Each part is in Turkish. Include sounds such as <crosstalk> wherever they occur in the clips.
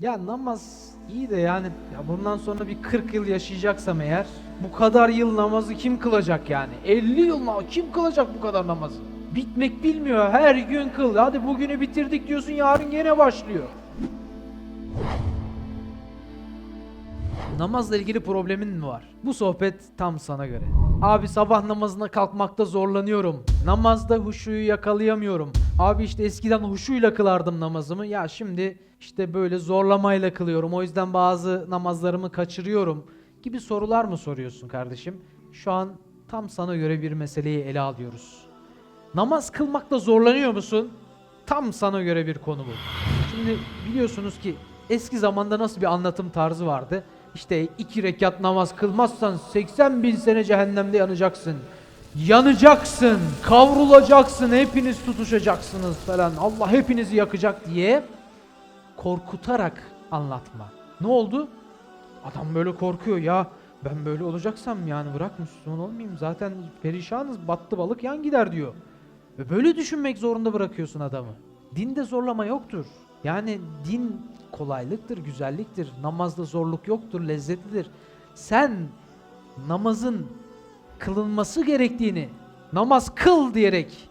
Ya namaz iyi de yani ya bundan sonra bir 40 yıl yaşayacaksam eğer bu kadar yıl namazı kim kılacak yani? 50 yıl na- kim kılacak bu kadar namazı? Bitmek bilmiyor. Her gün kıl. Hadi bugünü bitirdik diyorsun yarın gene başlıyor. Namazla ilgili problemin mi var? Bu sohbet tam sana göre. Abi sabah namazına kalkmakta zorlanıyorum. Namazda huşuyu yakalayamıyorum. Abi işte eskiden huşuyla kılardım namazımı. Ya şimdi işte böyle zorlamayla kılıyorum. O yüzden bazı namazlarımı kaçırıyorum gibi sorular mı soruyorsun kardeşim? Şu an tam sana göre bir meseleyi ele alıyoruz. Namaz kılmakta zorlanıyor musun? Tam sana göre bir konu bu. Şimdi biliyorsunuz ki eski zamanda nasıl bir anlatım tarzı vardı? İşte iki rekat namaz kılmazsan 80 bin sene cehennemde yanacaksın. Yanacaksın, kavrulacaksın, hepiniz tutuşacaksınız falan. Allah hepinizi yakacak diye korkutarak anlatma. Ne oldu? Adam böyle korkuyor ya. Ben böyle olacaksam yani bırak Müslüman olmayayım. Zaten perişanız battı balık yan gider diyor. Ve böyle düşünmek zorunda bırakıyorsun adamı. Dinde zorlama yoktur. Yani din kolaylıktır, güzelliktir. Namazda zorluk yoktur, lezzetlidir. Sen namazın kılınması gerektiğini namaz kıl diyerek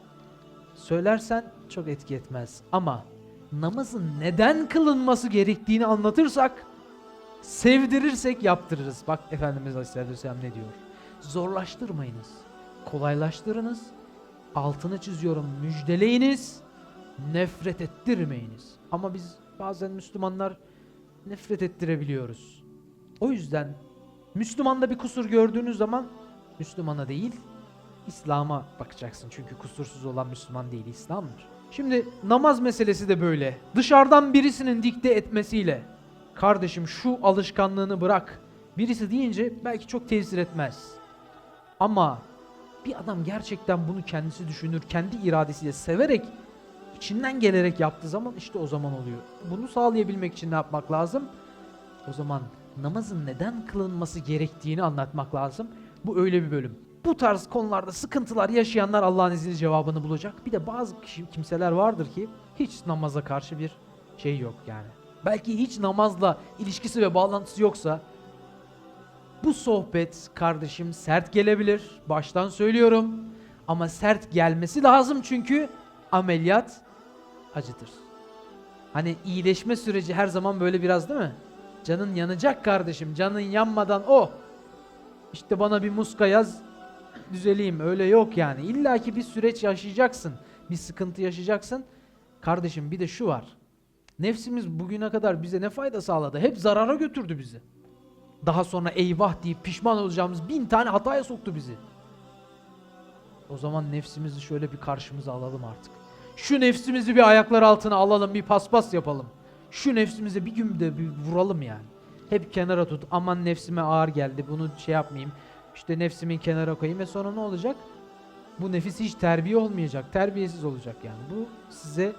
söylersen çok etki etmez. Ama namazın neden kılınması gerektiğini anlatırsak sevdirirsek yaptırırız. Bak Efendimiz Aleyhisselatü Vesselam ne diyor? Zorlaştırmayınız. Kolaylaştırınız. Altını çiziyorum. Müjdeleyiniz. Nefret ettirmeyiniz. Ama biz bazen Müslümanlar nefret ettirebiliyoruz. O yüzden Müslümanda bir kusur gördüğünüz zaman Müslümana değil İslam'a bakacaksın. Çünkü kusursuz olan Müslüman değil İslam'dır. Şimdi namaz meselesi de böyle. Dışarıdan birisinin dikte etmesiyle kardeşim şu alışkanlığını bırak. Birisi deyince belki çok tesir etmez. Ama bir adam gerçekten bunu kendisi düşünür, kendi iradesiyle severek, içinden gelerek yaptığı zaman işte o zaman oluyor. Bunu sağlayabilmek için ne yapmak lazım? O zaman namazın neden kılınması gerektiğini anlatmak lazım. Bu öyle bir bölüm. Bu tarz konularda sıkıntılar yaşayanlar Allah'ın izniyle cevabını bulacak. Bir de bazı kişi, kimseler vardır ki hiç namaza karşı bir şey yok yani. Belki hiç namazla ilişkisi ve bağlantısı yoksa bu sohbet kardeşim sert gelebilir. Baştan söylüyorum. Ama sert gelmesi lazım çünkü ameliyat acıdır. Hani iyileşme süreci her zaman böyle biraz değil mi? Canın yanacak kardeşim. Canın yanmadan o. İşte bana bir muska yaz düzeleyim. Öyle yok yani. İlla ki bir süreç yaşayacaksın. Bir sıkıntı yaşayacaksın. Kardeşim bir de şu var. Nefsimiz bugüne kadar bize ne fayda sağladı? Hep zarara götürdü bizi. Daha sonra eyvah deyip pişman olacağımız bin tane hataya soktu bizi. O zaman nefsimizi şöyle bir karşımıza alalım artık. Şu nefsimizi bir ayaklar altına alalım, bir paspas yapalım. Şu nefsimize bir gün de bir vuralım yani. Hep kenara tut. Aman nefsime ağır geldi. Bunu şey yapmayayım. İşte nefsimin kenara koyayım ve sonra ne olacak? Bu nefis hiç terbiye olmayacak. Terbiyesiz olacak yani. Bu size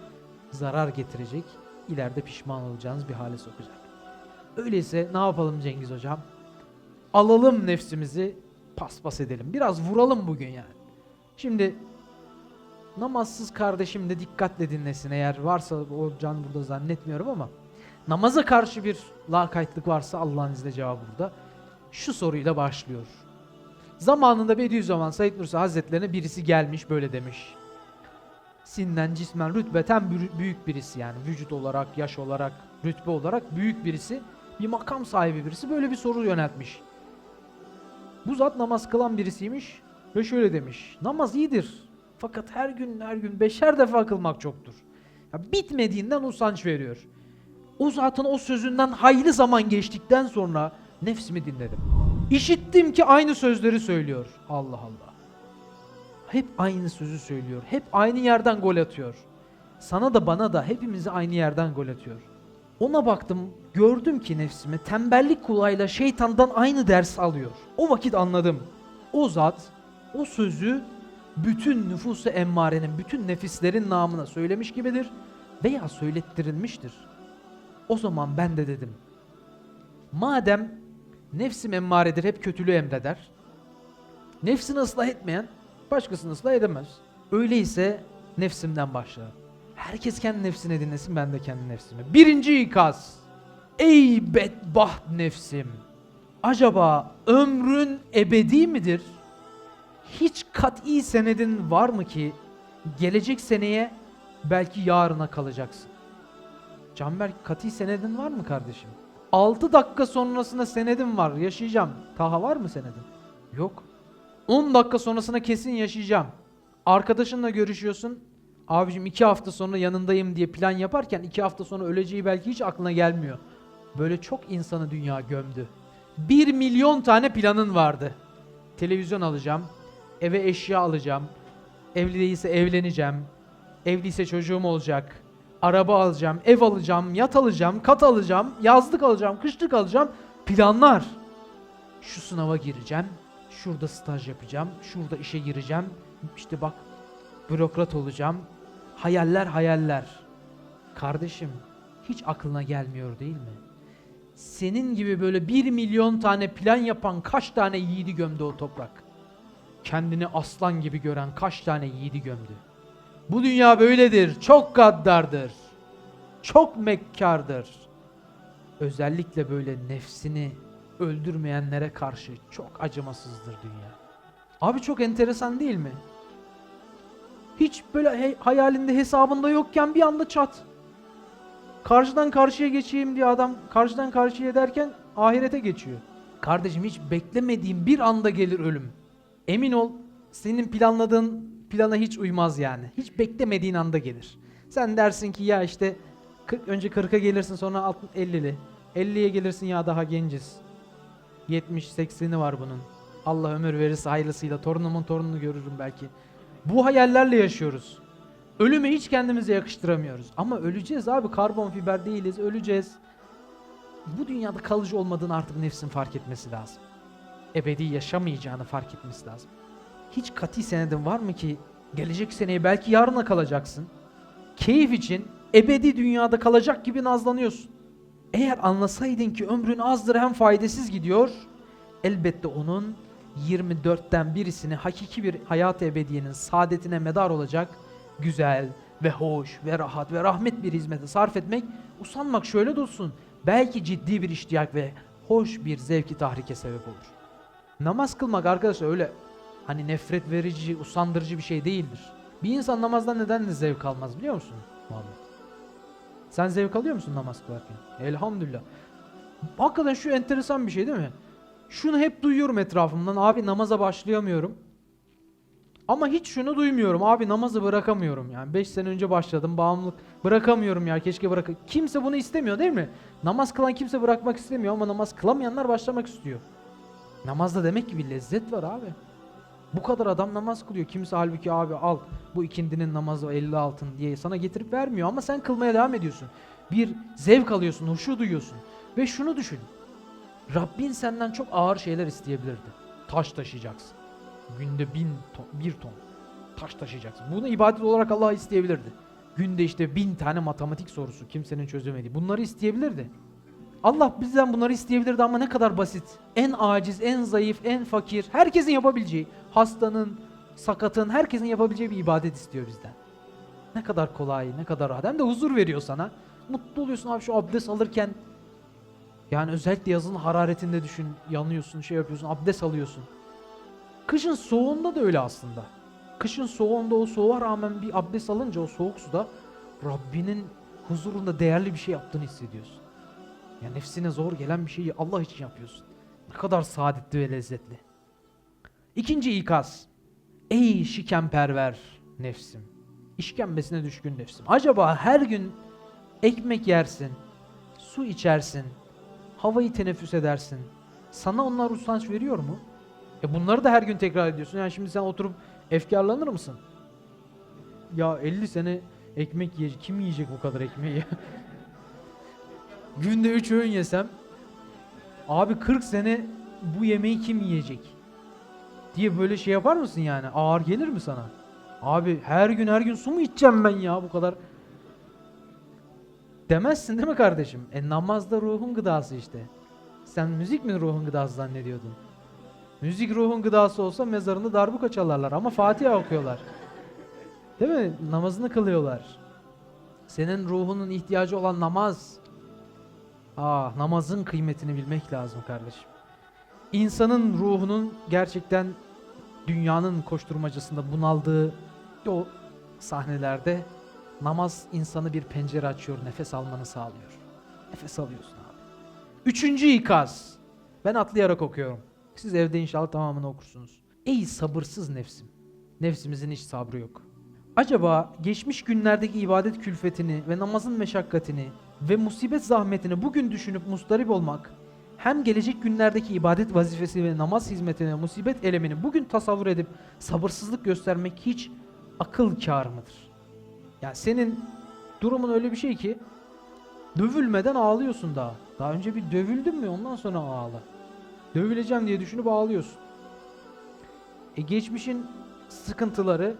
zarar getirecek. İleride pişman olacağınız bir hale sokacak. Öyleyse ne yapalım Cengiz hocam? Alalım nefsimizi paspas edelim. Biraz vuralım bugün yani. Şimdi namazsız kardeşim de dikkatle dinlesin eğer varsa o can burada zannetmiyorum ama namaza karşı bir lakaytlık varsa Allah'ın izniyle cevabı burada. Şu soruyla başlıyor. Zamanında Bediüzzaman Said Nursi Hazretlerine birisi gelmiş böyle demiş. Sinnen, cismen, rütbeten büyük birisi yani vücut olarak, yaş olarak, rütbe olarak büyük birisi, bir makam sahibi birisi böyle bir soru yöneltmiş. Bu zat namaz kılan birisiymiş ve şöyle demiş. Namaz iyidir fakat her gün her gün beşer defa kılmak çoktur. Ya bitmediğinden usanç veriyor. O zatın o sözünden hayli zaman geçtikten sonra nefsimi dinledim. İşittim ki aynı sözleri söylüyor. Allah Allah. Hep aynı sözü söylüyor. Hep aynı yerden gol atıyor. Sana da bana da hepimize aynı yerden gol atıyor. Ona baktım, gördüm ki nefsimi tembellik kulağıyla şeytandan aynı ders alıyor. O vakit anladım. O zat o sözü bütün nüfusu emmarenin, bütün nefislerin namına söylemiş gibidir veya söylettirilmiştir. O zaman ben de dedim. Madem nefsim emmaredir, hep kötülüğü emreder. Nefsini ıslah etmeyen başkasını ıslah edemez. Öyleyse nefsimden başla. Herkes kendi nefsini dinlesin, ben de kendi nefsimi. Birinci ikaz. Ey bedbaht nefsim! Acaba ömrün ebedi midir? Hiç kat'i senedin var mı ki gelecek seneye belki yarına kalacaksın? Canberk kat'i senedin var mı kardeşim? 6 dakika sonrasında senedim var yaşayacağım. Taha var mı senedin? Yok. 10 dakika sonrasında kesin yaşayacağım. Arkadaşınla görüşüyorsun. Abicim 2 hafta sonra yanındayım diye plan yaparken 2 hafta sonra öleceği belki hiç aklına gelmiyor. Böyle çok insanı dünya gömdü. 1 milyon tane planın vardı. Televizyon alacağım, eve eşya alacağım, evli değilse evleneceğim, evliyse çocuğum olacak, araba alacağım, ev alacağım, yat alacağım, kat alacağım, yazlık alacağım, kışlık alacağım. Planlar. Şu sınava gireceğim, şurada staj yapacağım, şurada işe gireceğim, işte bak bürokrat olacağım. Hayaller hayaller. Kardeşim hiç aklına gelmiyor değil mi? Senin gibi böyle bir milyon tane plan yapan kaç tane yiğidi gömdü o toprak? Kendini aslan gibi gören kaç tane yiğidi gömdü? Bu dünya böyledir, çok gaddardır. Çok mekkardır. Özellikle böyle nefsini öldürmeyenlere karşı çok acımasızdır dünya. Abi çok enteresan değil mi? Hiç böyle he- hayalinde hesabında yokken bir anda çat. Karşıdan karşıya geçeyim diye adam karşıdan karşıya derken ahirete geçiyor. Kardeşim hiç beklemediğin bir anda gelir ölüm. Emin ol senin planladığın plana hiç uymaz yani. Hiç beklemediğin anda gelir. Sen dersin ki ya işte 40, önce 40'a gelirsin sonra 60, 50'li. 50'ye gelirsin ya daha genciz. 70-80'i var bunun. Allah ömür verirse hayırlısıyla torunumun torununu görürüm belki. Bu hayallerle yaşıyoruz. Ölümü hiç kendimize yakıştıramıyoruz. Ama öleceğiz abi. Karbon fiber değiliz. Öleceğiz. Bu dünyada kalıcı olmadığını artık nefsin fark etmesi lazım. Ebedi yaşamayacağını fark etmesi lazım. Hiç kati senedin var mı ki gelecek seneye belki yarına kalacaksın. Keyif için ebedi dünyada kalacak gibi nazlanıyorsun. Eğer anlasaydın ki ömrün azdır hem faydasız gidiyor, elbette onun 24'ten birisini hakiki bir hayat ebediyenin saadetine medar olacak güzel ve hoş ve rahat ve rahmet bir hizmete sarf etmek, usanmak şöyle dursun, belki ciddi bir iştiyak ve hoş bir zevki tahrike sebep olur. Namaz kılmak arkadaşlar öyle hani nefret verici, usandırıcı bir şey değildir. Bir insan namazdan neden de zevk almaz biliyor musun Muhammed? Sen zevk alıyor musun namaz kılarken? Elhamdülillah. Hakikaten şu enteresan bir şey değil mi? Şunu hep duyuyorum etrafımdan. Abi namaza başlayamıyorum. Ama hiç şunu duymuyorum. Abi namazı bırakamıyorum. Yani 5 sene önce başladım. Bağımlılık bırakamıyorum ya. Keşke bırak. Kimse bunu istemiyor değil mi? Namaz kılan kimse bırakmak istemiyor ama namaz kılamayanlar başlamak istiyor. Namazda demek ki bir lezzet var abi. Bu kadar adam namaz kılıyor. Kimse halbuki abi al bu ikindinin namazı 50 altın diye sana getirip vermiyor ama sen kılmaya devam ediyorsun. Bir zevk alıyorsun, huşu duyuyorsun. Ve şunu düşün. Rabbin senden çok ağır şeyler isteyebilirdi. Taş taşıyacaksın. Günde bin ton, bir ton taş taşıyacaksın. Bunu ibadet olarak Allah isteyebilirdi. Günde işte bin tane matematik sorusu kimsenin çözemediği. Bunları isteyebilirdi. Allah bizden bunları isteyebilirdi ama ne kadar basit. En aciz, en zayıf, en fakir, herkesin yapabileceği, hastanın, sakatın, herkesin yapabileceği bir ibadet istiyor bizden. Ne kadar kolay, ne kadar rahat. Hem de huzur veriyor sana. Mutlu oluyorsun abi şu abdest alırken. Yani özellikle yazın hararetinde düşün, yanıyorsun, şey yapıyorsun, abdest alıyorsun. Kışın soğuğunda da öyle aslında. Kışın soğuğunda o soğuğa rağmen bir abdest alınca o soğuk suda Rabbinin huzurunda değerli bir şey yaptığını hissediyorsun. Ya nefsine zor gelen bir şeyi Allah için yapıyorsun. Ne kadar saadetli ve lezzetli. İkinci ikaz. Ey şikenperver nefsim. İşkembesine düşkün nefsim. Acaba her gün ekmek yersin, su içersin, havayı teneffüs edersin. Sana onlar usanç veriyor mu? E bunları da her gün tekrar ediyorsun. Yani şimdi sen oturup efkarlanır mısın? Ya 50 sene ekmek yiyecek. Kim yiyecek bu kadar ekmeği? <laughs> Günde 3 öğün yesem abi 40 sene bu yemeği kim yiyecek? Diye böyle şey yapar mısın yani? Ağır gelir mi sana? Abi her gün her gün su mu içeceğim ben ya bu kadar? Demezsin değil mi kardeşim? E namaz da ruhun gıdası işte. Sen müzik mi ruhun gıdası zannediyordun? Müzik ruhun gıdası olsa mezarında darbuka çalarlar ama Fatiha okuyorlar. Değil mi? Namazını kılıyorlar. Senin ruhunun ihtiyacı olan namaz. Ah namazın kıymetini bilmek lazım kardeşim. İnsanın ruhunun gerçekten dünyanın koşturmacasında bunaldığı o sahnelerde namaz insanı bir pencere açıyor, nefes almanı sağlıyor. Nefes alıyorsun abi. Üçüncü ikaz. Ben atlayarak okuyorum. Siz evde inşallah tamamını okursunuz. Ey sabırsız nefsim. Nefsimizin hiç sabrı yok. Acaba geçmiş günlerdeki ibadet külfetini ve namazın meşakkatini ve musibet zahmetini bugün düşünüp mustarip olmak hem gelecek günlerdeki ibadet vazifesi ve namaz hizmetine musibet elemini bugün tasavvur edip sabırsızlık göstermek hiç akıl kârı mıdır? Ya senin durumun öyle bir şey ki dövülmeden ağlıyorsun daha. Daha önce bir dövüldün mü ondan sonra ağla. Dövüleceğim diye düşünüp ağlıyorsun. E geçmişin sıkıntıları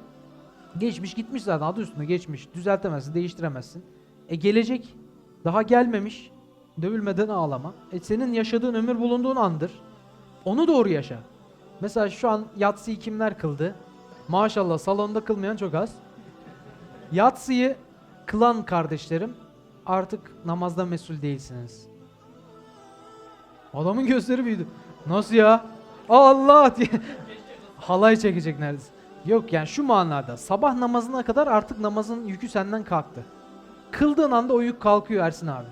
geçmiş gitmiş zaten adı üstünde geçmiş. Düzeltemezsin, değiştiremezsin. E gelecek daha gelmemiş. Dövülmeden ağlama. E senin yaşadığın ömür bulunduğun andır. Onu doğru yaşa. Mesela şu an yatsıyı kimler kıldı? Maşallah salonda kılmayan çok az. Yatsıyı kılan kardeşlerim artık namazda mesul değilsiniz. Adamın gözleri büyüdü. Nasıl ya? Allah diye halay çekecek neredeyse. Yok yani şu manada sabah namazına kadar artık namazın yükü senden kalktı. Kıldığın anda o yük kalkıyor Ersin abi.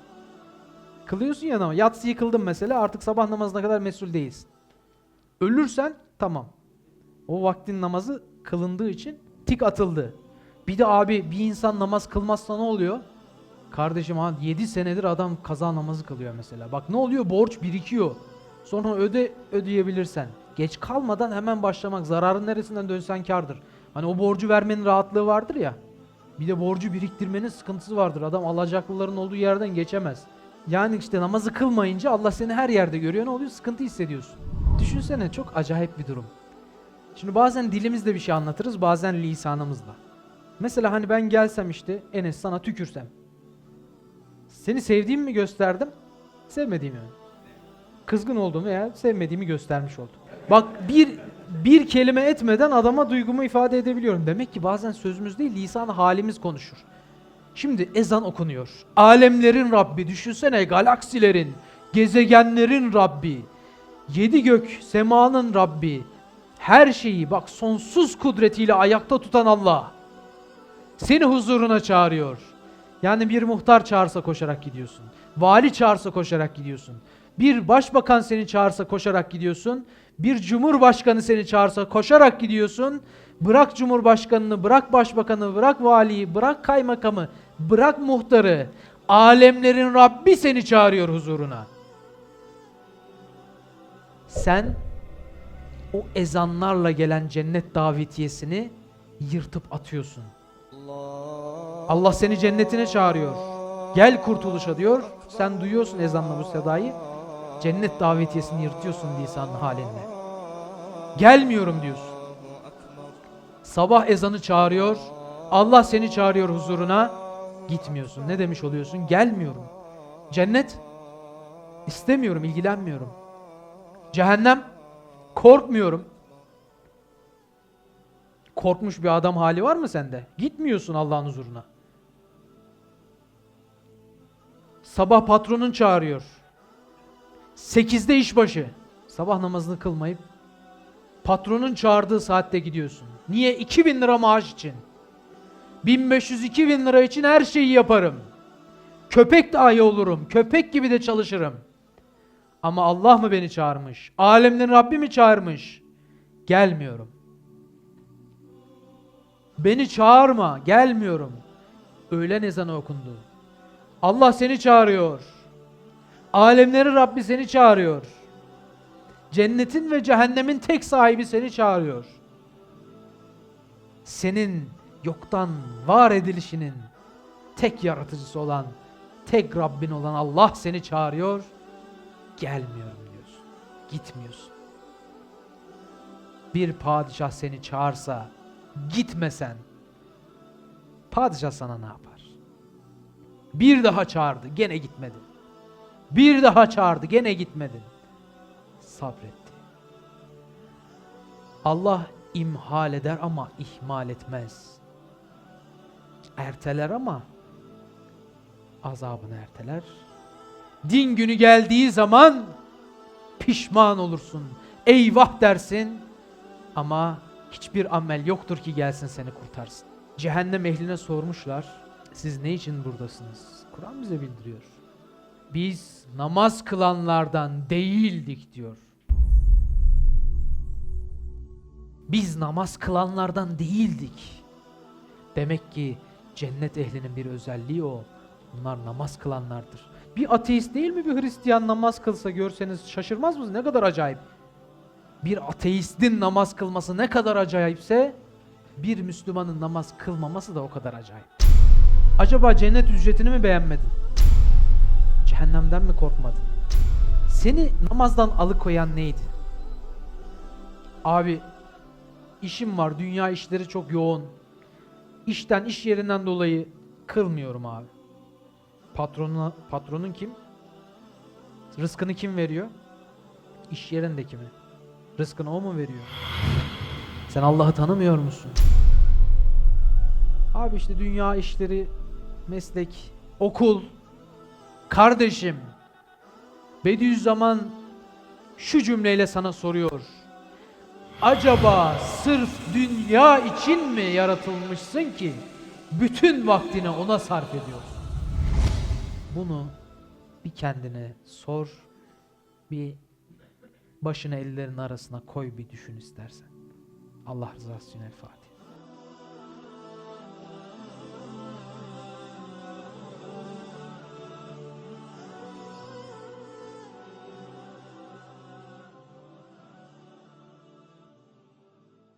Kılıyorsun ya ama yatsıyı kıldın mesela artık sabah namazına kadar mesul değilsin. Ölürsen tamam. O vaktin namazı kılındığı için tik atıldı. Bir de abi bir insan namaz kılmazsa ne oluyor? Kardeşim ha 7 senedir adam kaza namazı kılıyor mesela. Bak ne oluyor? Borç birikiyor. Sonra öde ödeyebilirsen. Geç kalmadan hemen başlamak. Zararın neresinden dönsen kardır. Hani o borcu vermenin rahatlığı vardır ya. Bir de borcu biriktirmenin sıkıntısı vardır. Adam alacaklıların olduğu yerden geçemez. Yani işte namazı kılmayınca Allah seni her yerde görüyor. Ne oluyor? Sıkıntı hissediyorsun. Düşünsene çok acayip bir durum. Şimdi bazen dilimizle bir şey anlatırız, bazen lisanımızla. Mesela hani ben gelsem işte Enes sana tükürsem. Seni sevdiğimi mi gösterdim? Sevmediğimi mi? Kızgın olduğumu veya sevmediğimi göstermiş oldum. Bak bir bir kelime etmeden adama duygumu ifade edebiliyorum. Demek ki bazen sözümüz değil lisan halimiz konuşur. Şimdi ezan okunuyor. Alemlerin Rabbi düşünsene galaksilerin, gezegenlerin Rabbi, yedi gök, semanın Rabbi, her şeyi bak sonsuz kudretiyle ayakta tutan Allah seni huzuruna çağırıyor. Yani bir muhtar çağırsa koşarak gidiyorsun. Vali çağırsa koşarak gidiyorsun. Bir başbakan seni çağırsa koşarak gidiyorsun. Bir cumhurbaşkanı seni çağırsa koşarak gidiyorsun. Bırak cumhurbaşkanını, bırak başbakanı, bırak valiyi, bırak kaymakamı, bırak muhtarı. Alemlerin Rabbi seni çağırıyor huzuruna. Sen o ezanlarla gelen cennet davetiyesini yırtıp atıyorsun. Allah seni cennetine çağırıyor. Gel kurtuluşa diyor. Sen duyuyorsun ezanla bu sedayı. Cennet davetiyesini yırtıyorsun lisanın halinle. Gelmiyorum diyorsun. Sabah ezanı çağırıyor. Allah seni çağırıyor huzuruna. Gitmiyorsun. Ne demiş oluyorsun? Gelmiyorum. Cennet istemiyorum, ilgilenmiyorum. Cehennem korkmuyorum. Korkmuş bir adam hali var mı sende? Gitmiyorsun Allah'ın huzuruna. Sabah patronun çağırıyor. Sekizde işbaşı. Sabah namazını kılmayıp patronun çağırdığı saatte gidiyorsun. Niye? 2000 lira maaş için. 1500-2000 lira için her şeyi yaparım. Köpek dahi olurum. Köpek gibi de çalışırım. Ama Allah mı beni çağırmış? Alemlerin Rabbi mi çağırmış? Gelmiyorum. Beni çağırma, gelmiyorum. Öğlen ezanı okundu. Allah seni çağırıyor. Alemlerin Rabbi seni çağırıyor. Cennetin ve cehennemin tek sahibi seni çağırıyor. Senin yoktan var edilişinin tek yaratıcısı olan, tek Rabbin olan Allah seni çağırıyor. Gelmiyorum diyorsun. Gitmiyorsun. Bir padişah seni çağırsa gitmesen padişah sana ne yapar? Bir daha çağırdı gene gitmedin. Bir daha çağırdı gene gitmedin. Sabretti. Allah imhal eder ama ihmal etmez. Erteler ama azabını erteler. Din günü geldiği zaman pişman olursun. Eyvah dersin ama hiçbir amel yoktur ki gelsin seni kurtarsın. Cehennem ehline sormuşlar. Siz ne için buradasınız? Kur'an bize bildiriyor. Biz namaz kılanlardan değildik diyor. Biz namaz kılanlardan değildik. Demek ki cennet ehlinin bir özelliği o. Bunlar namaz kılanlardır. Bir ateist değil mi bir Hristiyan namaz kılsa görseniz şaşırmaz mısınız? Ne kadar acayip. Bir ateistin namaz kılması ne kadar acayipse bir Müslümanın namaz kılmaması da o kadar acayip. Acaba cennet ücretini mi beğenmedin? Cehennemden mi korkmadın? Seni namazdan alıkoyan neydi? Abi işim var, dünya işleri çok yoğun. İşten, iş yerinden dolayı kılmıyorum abi. Patronuna, patronun kim? Rızkını kim veriyor? İş yerindeki mi? Rızkını o mu veriyor? Sen Allah'ı tanımıyor musun? Abi işte dünya işleri, meslek, okul, kardeşim. Bediüzzaman şu cümleyle sana soruyor. Acaba sırf dünya için mi yaratılmışsın ki bütün vaktini ona sarf ediyorsun? Bunu bir kendine sor, bir başını ellerin arasına koy bir düşün istersen. Allah rızası için El.